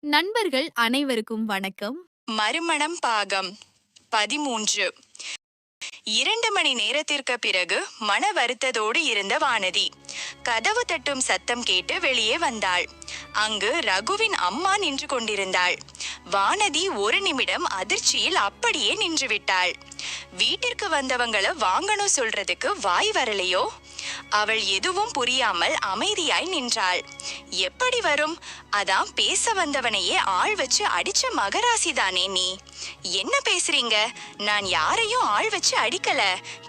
நண்பர்கள் அனைவருக்கும் வணக்கம். மறுமணம் பாகம் பதிமூன்று. இரண்டு மணி நேரத்திற்கு பிறகு மன வருத்தத்தோடு இருந்த வானதி கதவு தட்டும் சத்தம் கேட்டு வெளியே வந்தாள். அங்கு ரகுவின் அம்மா நின்று கொண்டிருந்தாள். வானதி ஒரு நிமிடம் அதிர்ச்சியில் அப்படியே நின்று விட்டாள். வீட்டிற்கு வந்தவங்கள வாங்கணும் சொல்றதுக்கு வாய் வரலையோ? அவள் எதுவும் புரியாமல் அமைதியாய் நின்றாள். எப்படி வரும்? அதான் பேச வந்தவனையே ஆள் வச்சு அடிச்ச மகராசி தானே நீ. என்ன பேசுறீங்க? நான் யாரையும் ஆள் வச்சு அடிக்கல.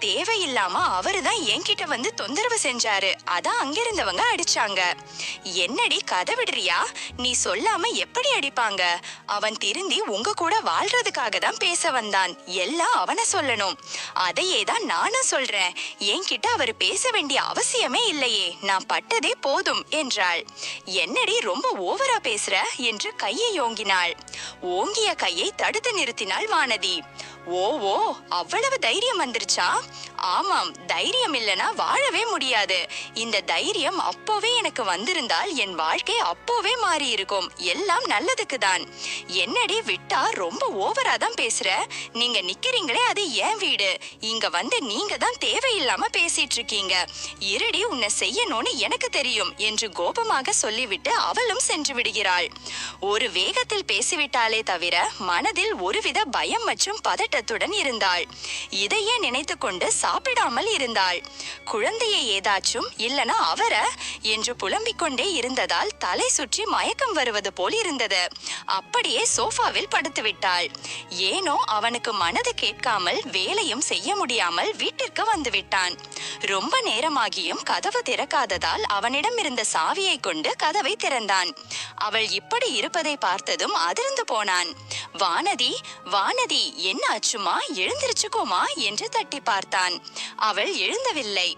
தேவையில்லாம அவரு தான் என்கிட்ட வந்து தொந்தரவு செஞ்சாரு. அதான் அங்கிருந்தவங்க அடிச்சாங்க. என்னடி கதை விடுறியா? நீ சொல்லாம எப்படி அடிப்பாங்க? அவன் திருந்தி உங்க கூட வாழ்றதுக்காக தான் பேச வந்தான். எல்லாம் அவனை சொல்லணும். அதையே தான் நானும் சொல்றேன். என்கிட்ட அவர் பேச வேண்டிய அவசியமே இல்லையே. நான் பட்டதே போதும் என்றாள். என்னடி ரொம்ப ஓவரா பேசுற? என்று கையை ஓங்கினாள். ஓங்கிய கையை தடுத்து நிறுத்தினாள் வானதி. ஓ அவ்வளவு தைரியம் வந்துருச்சா? ஆமாம் தைரியம் இல்லனா வாழவே முடியாது. இந்த தைரியம் அப்போவே எனக்கு வந்திருந்தால் என் வாழ்க்கை அப்போவே மாறி இருக்கும் எல்லாம் நல்லதுக்கு தான். என்னடி விட்டா ரொம்ப ஓவரா தான் பேசுற? நீங்க நிக்கிறீங்களே அது ஏன் வீடு? இங்க வந்து நீங்க தான் தேவையில்லாம பேசிட்டு இருக்கீங்க. இருடி உன்னை செய்யணும்னு எனக்கு தெரியும் என்று கோபமாக சொல்லிவிட்டு அவளும் சென்று விடுகிறாள். ஒரு வேகத்தில் பேசிவிட்டாலே தவிர மனதில் ஒருவித பயம் மற்றும் பதட்டத்துடன் இருந்தாள். இதையே நினைத்து கொண்டு சாப்பிடாமல் இருந்தாள். குழந்தையை ஏதாச்சும் இல்லனா அவர? என்று புலம்பிக் கொண்டே இருந்ததால் தலை சுற்றி மயக்கம் வருவது போல் இருந்தது. அப்படியே சோஃபாவில் படுத்து விட்டாள். ஏனோ அவனுக்கு மனது கேட்காமல் வேலையும் செய்ய முடியாமல் வீட்டிற்கு வந்து விட்டான். ரொம்ப நேரமாகியும் கதவு திறக்காததால் அவனிடம் இருந்த சாவியை கொண்டு கதவை திறந்தான். அவள் இப்படி இருப்பதை பார்த்ததும் அதிர்ந்து போனான். வானதி வானதி என்ன ஆச்சுமா எழுந்திருச்சுக்கோமா என்று தட்டி பார்த்தான். அவள் எழுந்தவில்லை.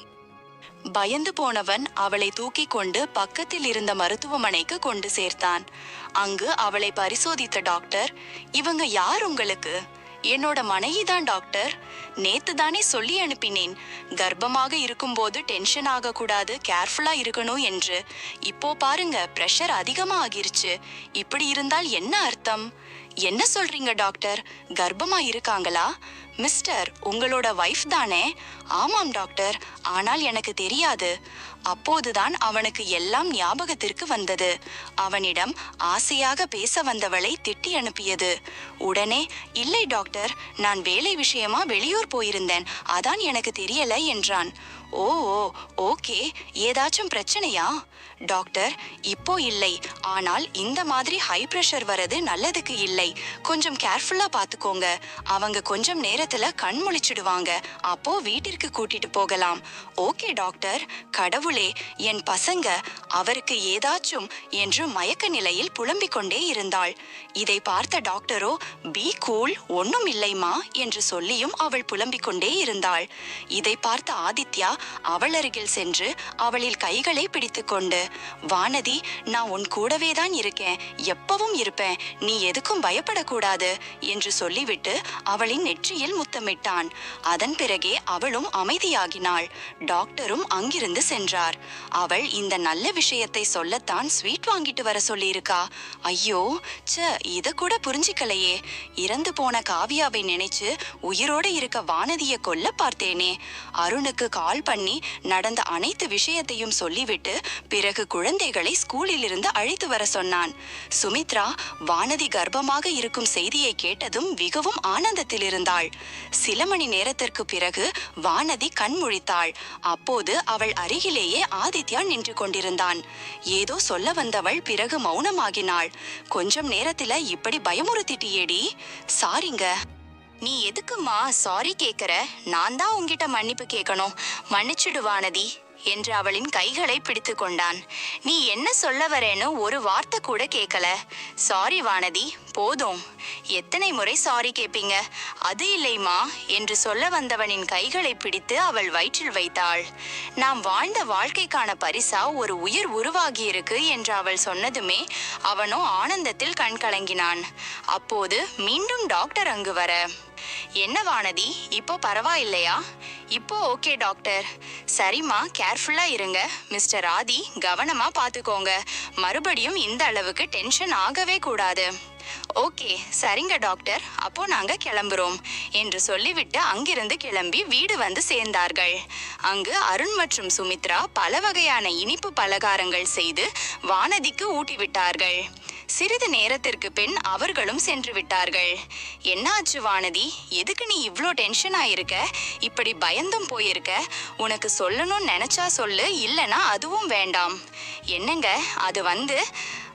பயந்து போனவன் அவளை தூக்கி கொண்டு பக்கத்தில் இருந்த மருத்துவமனைக்கு கொண்டு சேர்த்தான். அங்கு அவளை பரிசோதித்த டாக்டர் இவங்க யார் உங்களுக்கு? என்னோட மனைவி தான் டாக்டர். நேத்து தானே சொல்லி அனுப்பினேன். கர்ப்பமாக இருக்கும்போது டென்ஷன் ஆகக்கூடாது கேர்ஃபுல்லா இருக்கணும் என்று. இப்போ பாருங்க ப்ரெஷர் அதிகமா ஆகிருச்சு. இப்படி இருந்தால் என்ன அர்த்தம்? என்ன சொல்றீங்க டாக்டர்? கர்ப்பமா இருக்காங்களா? மிஸ்டர் உங்களோட வைஃப் தானே? ஆமாம் டாக்டர். ஆனால் எனக்கு தெரியாது. அப்போதுதான் அவனுக்கு எல்லாம் ஞாபகத்திற்கு வந்தது. அவனிடம் ஆசையாக பேச வந்தவளை திட்டி அனுப்பியது. உடனே இல்லை டாக்டர் நான் வேலை விஷயமா வெளியூர் போயிருந்தேன். அதான் எனக்கு தெரியல என்றான். Oh oh okay. ஏதாச்சும் பிரச்சனையா? டாக்டர் இப்போ இல்லை. ஆனால் இந்த மாதிரி ஹை பிரஷர் வரது நல்லதுக்கு இல்லை. கொஞ்சம் கேர்ஃபுல்லா பாத்துக்கோங்க. அவங்க கொஞ்சம் நேரத்துல கண் முழிச்சிடுவாங்க. அப்போ வீட்டிற்கு கூட்டிட்டு போகலாம். Okay doctor. கடவுள் என் பசங்க அவருக்கு ஏதாச்சும் என்று மயக்க நிலையில் புலம்பிக் கொண்டே இருந்தாள். இதை பார்த்த டாக்டரோ பி கூல் ஒன்னும் இல்லைமா என்று சொல்லியும் அவள் புலம்பிக் கொண்டே இருந்தாள். இதை பார்த்த ஆதித்யா அவள் அருகில் சென்று அவளில் கைகளை பிடித்துக்கொண்டு வானதி நான் உன் கூடவே தான் இருக்கேன். எப்பவும் இருப்பேன். நீ எதுக்கும் பயப்படக்கூடாது என்று சொல்லிவிட்டு அவளின் நெற்றியில் முத்தமிட்டான். அதன் பிறகே அவளும் அமைதியாகினாள். டாக்டரும் அங்கிருந்து சென்றார். அவள் இந்த நல்ல விஷயத்தை சொல்லத்தான் ஸ்வீட் வாங்கிட்டு வர சொல்லியிருக்கா. ஐயோ ச்ச இத கூட புரிஞ்சிக்கலையே. இறந்து போன காவியாவை நினைச்சு உயிரோட இருக்க வானதிய கொல்ல பார்த்தேனே. அருணுக்கு கால் பண்ணி நடந்த அனைத்து விஷயத்தையும் சொல்லிவிட்டு பிறகு குழந்தைகளை ஸ்கூலில் இருந்து அழைத்து வர சொன்னான். சுமித்ரா வானதி கர்ப்பமாக இருக்கும் செய்தியை கேட்டதும் மிகவும் ஆனந்தத்தில் இருந்தாள் சில மணி நேரத்திற்கு பிறகு வானதி கண் முழித்தாள் அப்போது அவள் அருகிலே அருகிலேயே ஆதித்யா நின்று கொண்டிருந்தான். ஏதோ சொல்ல வந்தவள் பிறகு மௌனமாகினாள். கொஞ்சம் நேரத்துல இப்படி பயமுறுத்திட்டியேடி. சாரிங்க நீ எதுக்குமா சாரி கேக்குற? நான் தான் உன்கிட்ட மன்னிப்பு கேட்கணும் மன்னிச்சிடுவானதி என்று அவளின் கைகளை பிடித்து கொண்டான். நீ என்ன சொல்ல வரேன்னு ஒரு வார்த்தை கூட கேட்கல. சாரி வானதி. போதும். எத்தனை முறை சாரி கேப்பீங்க அது இல்லைமா என்று சொல்ல வந்தவனின் கைகளை பிடித்து அவள் வயிற்றில் வைத்தாள். நாம் வாழ்ந்த வாழ்க்கைக்கான பரிசா ஒரு உயிர் உருவாகி இருக்கு என்று அவள் சொன்னதுமே அவனோ ஆனந்தத்தில் கண்கலங்கினான். அப்போது மீண்டும் டாக்டர் அங்கு வர. என்ன வானதி இப்போ பரவாயில்லையா? இப்போ ஓகே டாக்டர். சரிம்மா கேர்ஃபுல்லா இருங்க. மிஸ்டர் ஆதி கவனமா பாத்துக்கோங்க. மறுபடியும் இந்த அளவுக்கு டென்ஷன் ஆகவே கூடாது. ஓகே சரிங்க டாக்டர். அப்போ நாங்க கிளம்புறோம் என்று சொல்லிவிட்டு அங்கிருந்து கிளம்பி வீடு வந்து சேர்ந்தார்கள். அங்கு அருண் மற்றும் சுமித்ரா பல வகையான இனிப்பு பலகாரங்கள் செய்து வானதிக்கு ஊட்டி விட்டார்கள் சிறிது நேரத்திற்கு பின் அவர்களும் சென்று விட்டார்கள். என்னாச்சு வானதி? எதுக்கு நீ இவ்ளோ டென்ஷன் ஆயிருக்க? இப்படி பயந்தும் போயிருக்க? உனக்கு சொல்லணும்னு நினைச்சா சொல்லு இல்லனா அதுவும் வேண்டாம். என்னங்க? அது வந்து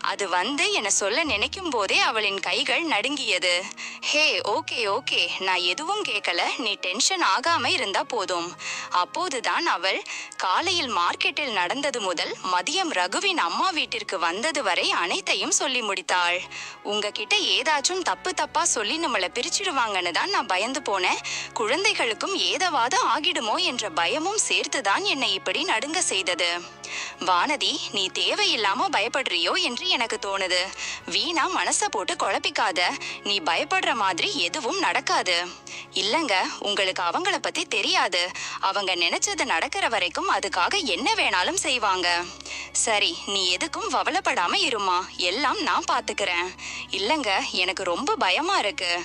அது வந்து என சொல்ல நினைக்கும் போதே அவளின் கைகள் நடுங்கியது. Hey okay okay. நான் எதுவும் கேட்கல. நீ டென்ஷன் ஆகாம இருந்தா போதும். அப்போதுதான் அவள் காலையில் மார்க்கெட்டில் நடந்தது முதல் மதியம் ரகுவின் அம்மா வீட்டிற்கு வந்தது வரை அனைத்தையும் சொல்லி முடித்தாள். உங்ககிட்ட ஏதாச்சும் தப்பு தப்பா சொல்லி நம்மளை பிரிச்சிடுவாங்கன்னு தான் நான் பயந்து போனேன். குழந்தைகளுக்கும் ஏதவாது ஆகிடுமோ என்ற பயமும் சேர்த்துதான் என்னை இப்படி நடுங்க செய்தது. வானதி நீ தேவையில்லாம பயப்படுறியோ என்று எனக்கு தோணுது. வீணா மனச போட்டு குழப்பிக்காத. நீ பயப்படுற மாதிரி எதுவும் நடக்காது. இல்லங்க உங்களுக்கு அவங்கள பத்தி தெரியாது. அவங்க நினைச்சது நடக்கிற வரைக்கும் அதுக்காக என்ன வேணாலும் செய்வாங்க. சரி நீ எதுக்கும் கவலைப்படாம இருமா. எல்லாம் நான் பாத்துக்கிறேன். இல்லங்க எனக்கு ரொம்ப பயமா இருக்கு.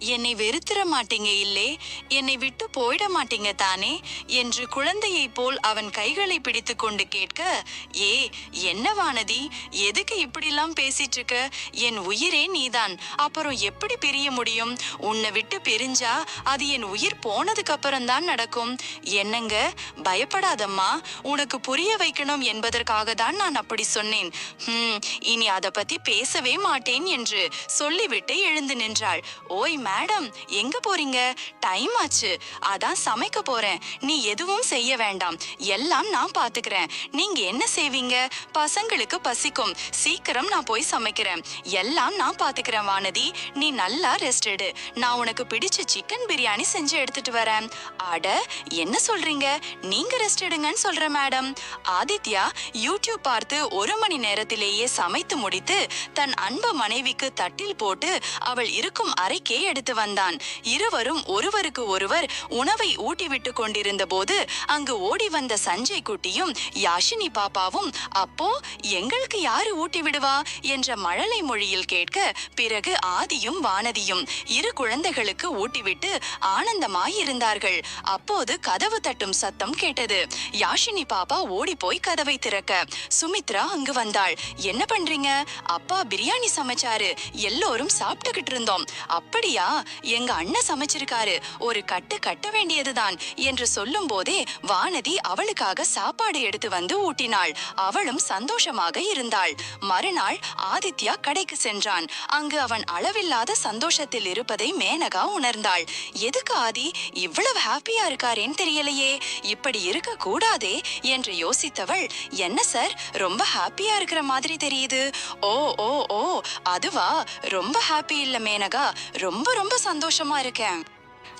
என்னை வெறுத்துற மாட்டீங்க இல்லே. என்னை விட்டு போயிட மாட்டீங்க தானே என்று குழந்தையைப் போல் அவன் கைகளை பிடித்து கொண்டு கேட்க ஏ என்ன வானதி? எதுக்கு இப்படிலாம் பேசிட்டு இருக்க என் உயிரே நீதான். அப்புறம் எப்படி பிரிய முடியும்? உன்னை விட்டு பிரிஞ்சா அது என் உயிர் போனதுக்கு அப்புறம் தான் நடக்கும். என்னங்க? பயப்படாதம்மா. உனக்கு புரிய வைக்கணும் என்பதற்காக தான் நான் அப்படி சொன்னேன். ஹம், இனி அதை பத்தி பேசவே மாட்டேன் என்று சொல்லிவிட்டு எழுந்து நின்றாள். ஓய் மேடம் எங்க போறீங்க? டைம் ஆச்சு. அதான் சமைக்க போறேன். நீ எதுவும் செய்ய வேண்டாம். எல்லாம் நான் பாத்துக்கிறேன். நீங்க என்ன செய்வீங்க? பசங்களுக்கு பசிக்கும். சீக்கிரம் நான் போய் சமைக்கிறேன். எல்லாம் நான் பாத்துக்கிறேன் வானதி. நீ நல்லா ரெஸ்ட் எடு. நான் உனக்கு பிடிச்ச சிக்கன் பிரியாணி செஞ்சு எடுத்துட்டு வரேன். அட என்ன சொல்றீங்க? நீங்க ரெஸ்ட் எடுங்கன்னு சொல்றேன் மேடம். ஆதித்யா யூடியூப் பார்த்து ஒரு மணி நேரத்திலேயே சமைத்து முடித்து தன் அன்பு மனைவிக்கு தட்டில் போட்டு அவள் இருக்கும் அறைக்கே எடுத்து வந்தான். இருவரும் ஒருவருக்கு ஒருவர் உணவை ஊட்டிவிட்டு கொண்டிருந்த போது அங்கு ஓடி வந்த சஞ்சய் குட்டியும் யாஷினி பாப்பாவும் அப்போ எங்களுக்கு யாரு ஊட்டி விடுவா? என்ற மழலை மொழியில் கேட்க பிறகு ஆதியும் வானதியும் இரு குழந்தைகளுக்கு ஊட்டிவிட்டு ஆனந்தமாய் இருந்தார்கள் அப்போது கதவு தட்டும் சத்தம் கேட்டது. யாஷினி பாப்பா ஓடி போய் கதவை திறக்க. சுமித்ரா அங்கு வந்தாள். என்ன பண்றீங்க? அப்பா பிரியாணி சமைச்சாரு. எல்லோரும் சாப்பிட்டுக்கிட்டு இருந்தோம். அப்படியா? எங்க அண்ணன் சமைச்சிருக்காரு. ஒரு கட்டு கட்ட வேண்டியதுதான் என்று சொல்லும் போதே வானதி அவளுக்காக சாப்பாடு எடுத்து வந்து ஊட்டினாள். அவளும் சந்தோஷமாக இருந்தாள். மறுநாள் ஆதித்யா கடைக்கு சென்றான். அங்கு அவன் அளவில்லாத சந்தோஷத்தில் இருப்பதை மேனகா உணர்ந்தாள். எதுக்கு ஆதி? இவ்வளவு ஹாப்பியா இருக்காரேன்னு தெரியலையே. இப்படி இருக்க கூடாதே என்று யோசித்தவள் என்ன சார்? ரொம்ப ஹாப்பியா இருக்கிற மாதிரி தெரியுது. ஓ ஓ ஓ. அதுவா? ரொம்ப ஹாப்பி இல்ல மேனகா. ரொம்ப ரொம்ப சந்தோஷமா இருக்கேன்.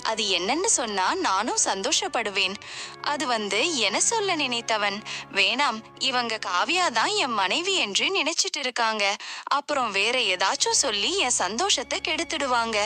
அது என்னன்னு சொன்னா நானும் சந்தோஷப்படுவேன். அது வந்து என்ன சொல்ல நினைத்தவன். வேணாம் இவங்க காவியா தான் என் மனைவி என்று நினைச்சிட்டு இருக்காங்க. அப்புறம் வேற ஏதாச்சும் சொல்லி என் சந்தோஷத்தை கெடுத்துடுவாங்க.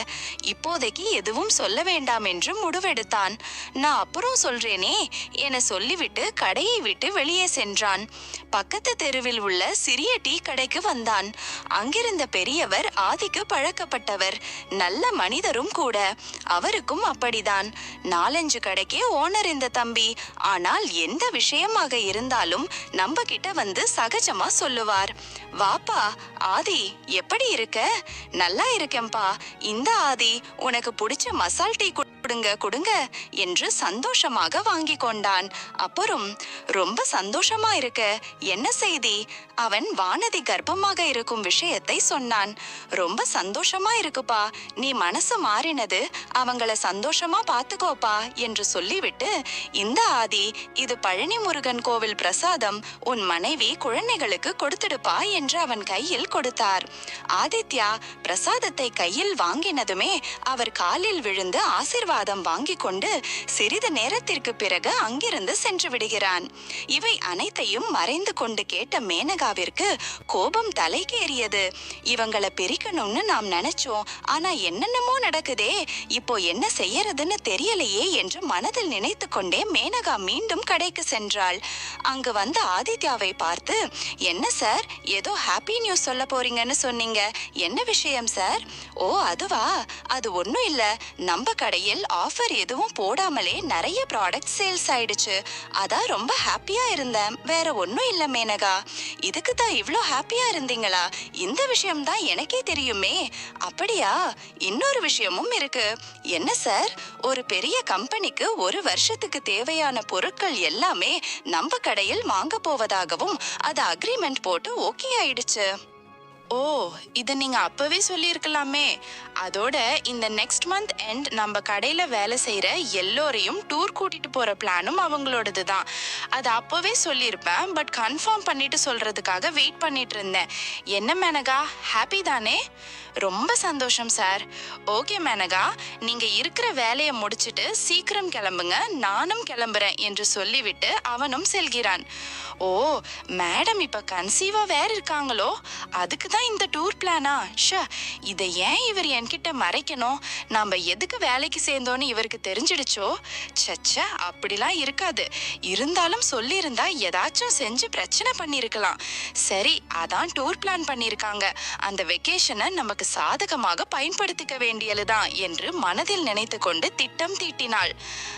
இப்போதைக்கு எதுவும் சொல்ல வேண்டாம் என்று முடிவெடுத்தான். நான் அப்புறம் சொல்றேனே என சொல்லிவிட்டு கடையை விட்டு வெளியே சென்றான். பக்கத்து தெருவில் உள்ள சிறிய டீ கடைக்கு வந்தான். அங்கிருந்த பெரியவர் ஆதிக்கு பழக்கப்பட்டவர். நல்ல மனிதரும் கூட. அவருக்கும் அப்படிதான். நாலஞ்சு கடைக்கே ஓனர் இந்த தம்பி. ஆனால் எந்த விஷயமாக இருந்தாலும் நம்ம கிட்ட வந்து சகஜமா சொல்லுவார். வாப்பா ஆதி எப்படி இருக்க? நல்லா இருக்கேன்பா இந்த ஆதி உனக்கு பிடிச்ச மசால் டீ சாப்பிடுங்க கொடுங்க என்று சந்தோஷமாக வாங்கி கொண்டான். அப்புறம் ரொம்ப சந்தோஷமா இருக்க என்ன செய்தி? அவன் வானதி கர்ப்பமாக இருக்கும் விஷயத்தை சொன்னான். ரொம்ப சந்தோஷமா இருக்குப்பா நீ மனசு மாறினது அவங்கள சந்தோஷமா பாத்துக்கோப்பா என்று சொல்லிவிட்டு இந்த ஆதி இது பழனி முருகன் கோவில் பிரசாதம் உன் மனைவி குழந்தைகளுக்கு கொடுத்துடுப்பா என்று அவன் கையில் கொடுத்தார். ஆதித்யா பிரசாதத்தை கையில் வாங்கினதுமே அவர் காலில் விழுந்து ஆசிர்வாதம் ஆசீர்வாதம் வாங்கிக் கொண்டு சிறிது நேரத்திற்கு பிறகு அங்கிருந்து சென்று விடுகிறான். இவை அனைத்தையும் மறைந்து கொண்டு கேட்ட மேனகாவிற்கு கோபம் தலைக்கேறியது இவங்கள பிரிக்கணும்னு நாம் நினைச்சோம். ஆனா என்னென்னமோ நடக்குதே. இப்போ என்ன செய்யறதுன்னு தெரியலையே என்று மனதில் நினைத்து கொண்டே மேனகா மீண்டும் கடைக்கு சென்றாள். அங்கு வந்த ஆதித்யாவை பார்த்து என்ன சார்? ஏதோ ஹாப்பி நியூஸ் சொல்ல போறீங்கன்னு சொன்னீங்க. என்ன விஷயம் சார்? ஓ அதுவா? அது ஒன்றும் இல்லை. நம்ம கடையில் ஆஃபர் எதுவும் போடாமலே நிறைய ப்ராடக்ட் சேல்ஸ் ஆயிடுச்சு. அதான் ரொம்ப ஹாப்பியா இருந்தேன். வேற ஒன்றும் இல்லை மேனகா. இதுக்கு தான் இவ்வளோ ஹாப்பியா இருந்தீங்களா? இந்த விஷயம் தான் எனக்கே தெரியுமே. அப்படியா? இன்னொரு விஷயமும் இருக்கு. என்ன சார்? ஒரு பெரிய கம்பெனிக்கு ஒரு வருஷத்துக்கு தேவையான பொருட்கள் எல்லாமே நம்ம கடையில் வாங்க போவதாகவும் அது அக்ரிமெண்ட் போட்டு ஓகே ஆயிடுச்சு. ஓ இதை நீங்க அப்பவே சொல்லியிருக்கலாமே. அதோட இந்த நெக்ஸ்ட் மந்த் எண்ட் நம்ம கடையில் வேலை செய்கிற எல்லோரையும் டூர் கூட்டிகிட்டு போகிற பிளானும் அவங்களோடது தான். அது அப்போவே சொல்லியிருப்பேன். பட் கன்ஃபார்ம் பண்ணிட்டு சொல்கிறதுக்காக வெயிட் பண்ணிட்டு இருந்தேன். என்ன மேனகா? ஹாப்பி தானே? ரொம்ப சந்தோஷம் சார் ஓகே மேனகா. நீங்கள் இருக்கிற வேலையை முடிச்சுட்டு சீக்கிரம் கிளம்புங்க. நானும் கிளம்புறேன் என்று சொல்லிவிட்டு அவனும் செல்கிறான். ஓ மேடம் இப்போ கன்சீவாக வேற இருக்காங்களோ? அதுக்கு தான் இந்த டூர் பிளானா ஷ இதை ஏன் இவர் என் என்கிட்ட மறைக்கணும். நாம எதுக்கு வேலைக்கு சேர்ந்தோன்னு இவருக்கு தெரிஞ்சிடுச்சோ? சச்ச அப்படிலாம் இருக்காது. இருந்தாலும் சொல்லியிருந்தா ஏதாச்சும் செஞ்சு பிரச்சனை பண்ணியிருக்கலாம். சரி அதான் டூர் பிளான் பண்ணியிருக்காங்க. அந்த வெக்கேஷனை நமக்கு சாதகமாக பயன்படுத்திக்க வேண்டியதுதான் என்று மனதில் நினைத்து கொண்டு திட்டம் தீட்டினாள்.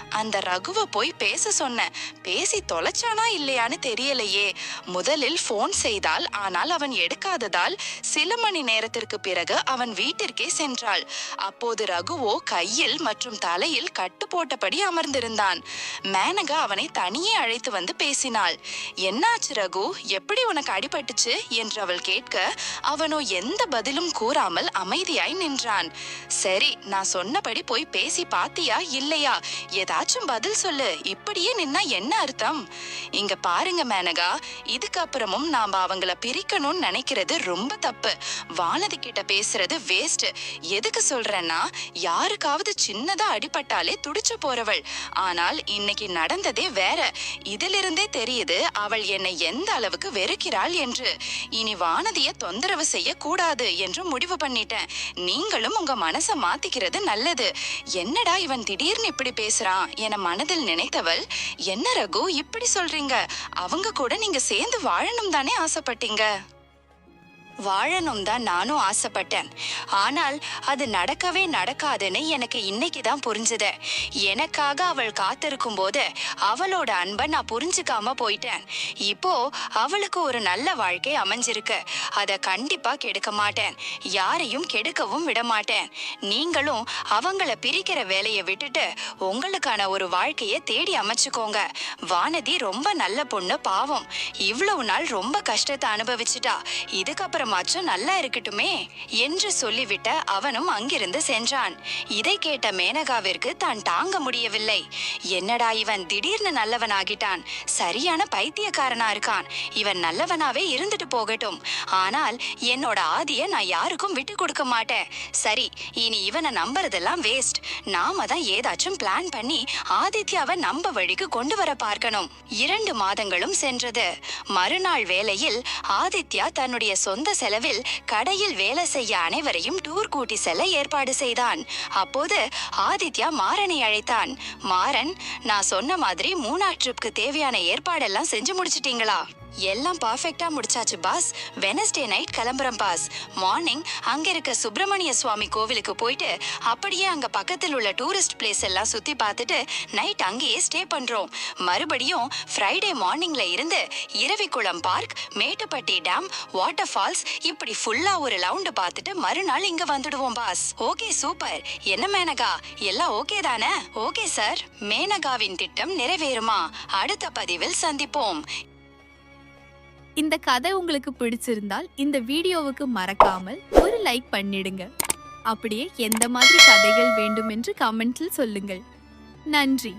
அந்த ரகுவை போய் பேச சொன்னேன் பேசி தொலைச்சானா இல்லையான்னு தெரியலையே. முதலில் ஃபோன் செய்தால் ஆனால் அவன் எடுக்காததால் சில மணி நேரத்திற்கு பிறகு அவன் வீட்டிற்கே சென்றாள் அப்போது ரகுவோ கையில் மற்றும் தலையில் கட்டு போட்டபடி அமர்ந்திருந்தான். மேனகா அவனை தனியே அழைத்து வந்து பேசினாள். என்னாச்சு ரகு? எப்படி உனக்கு அடிபட்டுச்சு? என்று அவள் கேட்க அவனோ எந்த பதிலும் கூறாமல் அமைதியாய் நின்றான். சரி நான் சொன்னபடி போய் பேசி பாத்தியா இல்லையா? ஏதாச்சும் பதில் சொல்லு. இப்படியே நின்னா என்ன அர்த்தம்? இங்க பாருங்க மேனகா இதுக்கப்புறமும் நாம அவங்கள பிரிக்கணும்னு நினைக்கிறது ரொம்ப தப்பு. வானதி கிட்ட பேசுறது வேஸ்ட் எதுக்கு சொல்றேன்னா யாருக்காவது சின்னதா அடிபட்டாலே துடிச்சு போறவள். ஆனால் இன்னைக்கு நடந்ததே வேற. இதிலிருந்தே தெரியுது அவள் என்னை எந்த அளவுக்கு வெறுக்கிறாள் என்று. இனி வானதிய தொந்தரவு செய்ய கூடாது என்று முடிவு பண்ணிட்டேன். நீங்களும் உங்க மனசை மாத்திக்கிறது நல்லது. என்னடா இவன் திடீர்னு இப்படி பேசுறான் என மனதில் நினைத்தவள் என்ன ரகு இப்படி சொல்றீங்க? அவங்க கூட நீங்க சேர்ந்து வாழணும் தானே ஆசைப்பட்டீங்க? வாழணும் தான் நானும் ஆசைப்பட்டேன். ஆனால் அது நடக்கவே நடக்காதுன்னு எனக்கு இன்னைக்கு தான் புரிஞ்சுது. எனக்காக அவள் காத்திருக்கும் போது அவளோட அன்பை நான் புரிஞ்சுக்காம போயிட்டேன். இப்போ அவளுக்கு ஒரு நல்ல வாழ்க்கை அமைஞ்சிருக்கு. அதை கண்டிப்பா கெடுக்க மாட்டேன். யாரையும் கெடுக்கவும் விட மாட்டேன். நீங்களும் அவங்கள பிரிக்கிற வேலையை விட்டுட்டு உங்களுக்கான ஒரு வாழ்க்கையை தேடி அமைச்சுக்கோங்க. வானதி ரொம்ப நல்ல பொண்ணு பாவம். இவ்வளவு நாள் ரொம்ப கஷ்டத்தை அனுபவிச்சுட்டா. இதுக்கப்புறம் இதுக்கப்புறமாச்சும் நல்லா இருக்கட்டுமே என்று சொல்லிவிட்ட அவனும் அங்கிருந்து சென்றான். இதை கேட்ட மேனகாவிற்கு தான் தாங்க முடியவில்லை. என்னடா இவன் திடீர்னு நல்லவன் ஆகிட்டான் சரியான பைத்தியக்காரனா இருக்கான். இவன் நல்லவனாவே இருந்துட்டு போகட்டும். ஆனால் என்னோட ஆதிய நான் யாருக்கும் விட்டு கொடுக்க மாட்டேன். சரி இனி இவனை நம்புறதெல்லாம் வேஸ்ட் நாம தான் ஏதாச்சும் பிளான் பண்ணி ஆதித்யாவை நம்ப வழிக்கு கொண்டு வர பார்க்கணும். இரண்டு மாதங்களும் சென்றது. மறுநாள் வேளையில் ஆதித்யா தன்னுடைய சொந்த செலவில் கடையில் வேலை செய்ய அனைவரையும் டூர் கூட்டி செல்ல ஏற்பாடு செய்தான். அப்போது ஆதித்யா மாறனை அழைத்தான். மாறன் நான் சொன்ன மாதிரி மூணா ட்ரிப்க்கு தேவையான ஏற்பாடெல்லாம் செஞ்சு முடிச்சிட்டீங்களா? எல்லாம் பர்ஃபெக்டா முடிச்சாச்சு பாஸ் வெனஸ்டே நைட் கிளம்புறோம் பாஸ் மார்னிங் அங்க இருக்க சுப்பிரமணிய சுவாமி கோவிலுக்கு போயிட்டு அப்படியே அங்க பக்கத்தில் உள்ள டூரிஸ்ட் பிளேஸ் எல்லாம் சுத்தி பார்த்துட்டு நைட் அங்கேயே ஸ்டே பண்றோம். மறுபடியும் ஃப்ரைடே மார்னிங்ல இருந்து Eravikulam park Mattupetty dam water falls இப்படி ஃபுல்லா ஒரு ரவுண்டு பார்த்துட்டு மறுநாள் இங்க வந்துடுவோம் பாஸ் ஓகே சூப்பர் என்ன மேனகா? எல்லாம் ஓகே தானே? ஓகே சார் மேனகாவின் திட்டம் நிறைவேறுமா? அடுத்த பதிவில் சந்திப்போம். இந்த கதை உங்களுக்கு பிடிச்சிருந்தால் இந்த வீடியோவுக்கு மறக்காமல் ஒரு லைக் பண்ணிடுங்க. அப்படியே எந்த மாதிரி கதைகள் வேண்டும் என்று கமெண்ட்ஸில் சொல்லுங்கள். நன்றி.